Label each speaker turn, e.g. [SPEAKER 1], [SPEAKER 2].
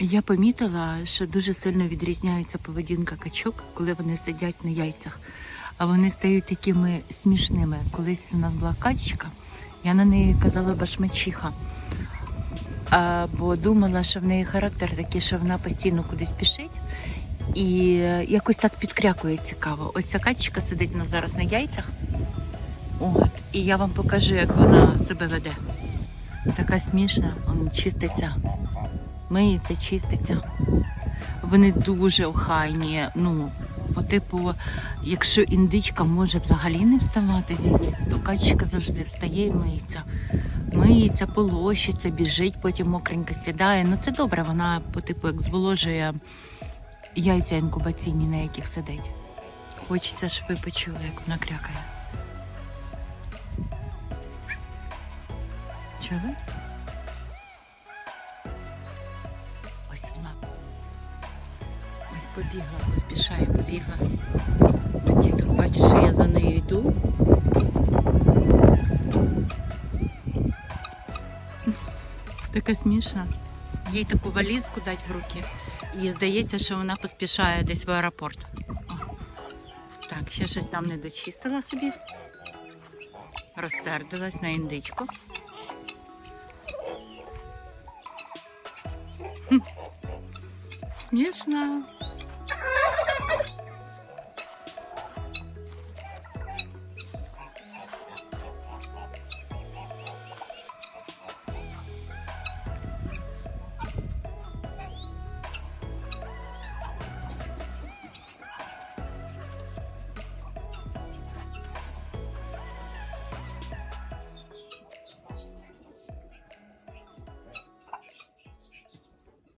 [SPEAKER 1] Я помітила, що дуже сильно відрізняється поведінка качок, коли вони сидять на яйцях. А вони стають такими смішними. Колись у нас була качечка, я на неї казала башмачиха. А, бо думала, що в неї характер такий, що вона постійно кудись пішить і якось так підкрякує цікаво. Ось ця качечка сидить у нас зараз на яйцях. От, і я вам покажу, як вона себе веде. Така смішна, он чиститься, миється, чиститься. Вони дуже охайні. Ну, по типу, якщо індичка може взагалі не вставати то качечка завжди встає і миється. Миється, полощиться, біжить, потім мокренько сідає. Ну це добре, вона по типу як зволожує яйця інкубаційні, на яких сидить. Хочеться, щоб ви почули, як вона крякає. Чули? Побігла, поспішає, побігла. Тоді тут бачиш, що я за нею йду. Така смішна. Їй таку валізку дать в руки. І здається, що вона поспішає десь в аеропорт. О. Так, ще щось там не дочистила собі. Розсердилась на індичку. Хм. Смішно.